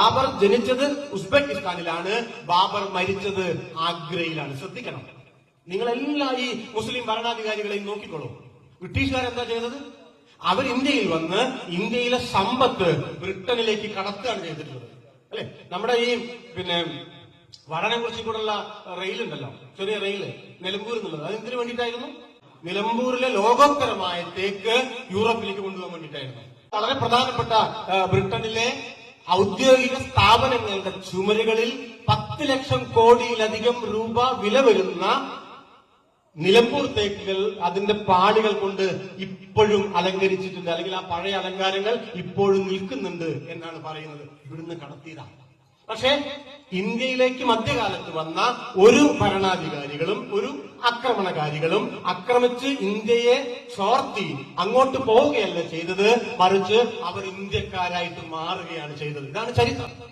ബാബർ ജനിച്ചത് ഉസ്ബെക്കിസ്ഥാനിലാണ് ബാബർ മരിച്ചത് ആഗ്രയിലാണ്. ശ്രദ്ധിക്കണം. നിങ്ങളെല്ലാം ഈ മുസ്ലിം ഭരണാധികാരികളെയും നോക്കിക്കോളൂ. ബ്രിട്ടീഷുകാർ എന്താ ചെയ്തത്? അവർ ഇന്ത്യയിൽ വന്ന് ഇന്ത്യയിലെ സമ്പത്ത് ബ്രിട്ടനിലേക്ക് കടത്തുകയാണ് ചെയ്തിട്ടുള്ളത്. അല്ലെ? നമ്മുടെ ഈ പിന്നെ വടനെ കുറിച്ചും കൂടെയുള്ള റെയിൽ ഉണ്ടല്ലോ ചെറിയ റെയിൽ നിലമ്പൂർ എന്നുള്ളത്. അത് എന്തിനു വേണ്ടിയിട്ടായിരുന്നു? നിലമ്പൂരിലെ ലോകോത്തരമായ തേക്ക് യൂറോപ്പിലേക്ക് കൊണ്ടുപോകാൻ വേണ്ടിയിട്ടായിരുന്നു. വളരെ പ്രധാനപ്പെട്ട ബ്രിട്ടനിലെ ഔദ്യോഗിക സ്ഥാപനങ്ങളുടെ ചുമരുകളിൽ പത്ത് ലക്ഷം കോടിയിലധികം രൂപ വില വരുന്ന നിലമ്പൂർ തേക്കുകൾ അതിന്റെ പാളികൾ കൊണ്ട് ഇപ്പോഴും അലങ്കരിച്ചിട്ടുണ്ട്. അല്ലെങ്കിൽ ആ പഴയ അലങ്കാരങ്ങൾ ഇപ്പോഴും നിൽക്കുന്നുണ്ട് എന്നാണ് പറയുന്നത്. ഇവിടുന്ന് കടത്തിയതാണ്. പക്ഷേ ഇന്ത്യയിലേക്ക് മധ്യകാലത്ത് വന്ന ഒരു ഭരണാധികാരികളും ഒരു ആക്രമണകാരികളും ആക്രമിച്ച് ഇന്ത്യയെ ചോർത്തി അങ്ങോട്ട് പോവുകയല്ല ചെയ്തത്. മറിച്ച് അവർ ഇന്ത്യക്കാരായിട്ട് മാറുകയാണ് ചെയ്തത്. ഇതാണ് ചരിത്രം.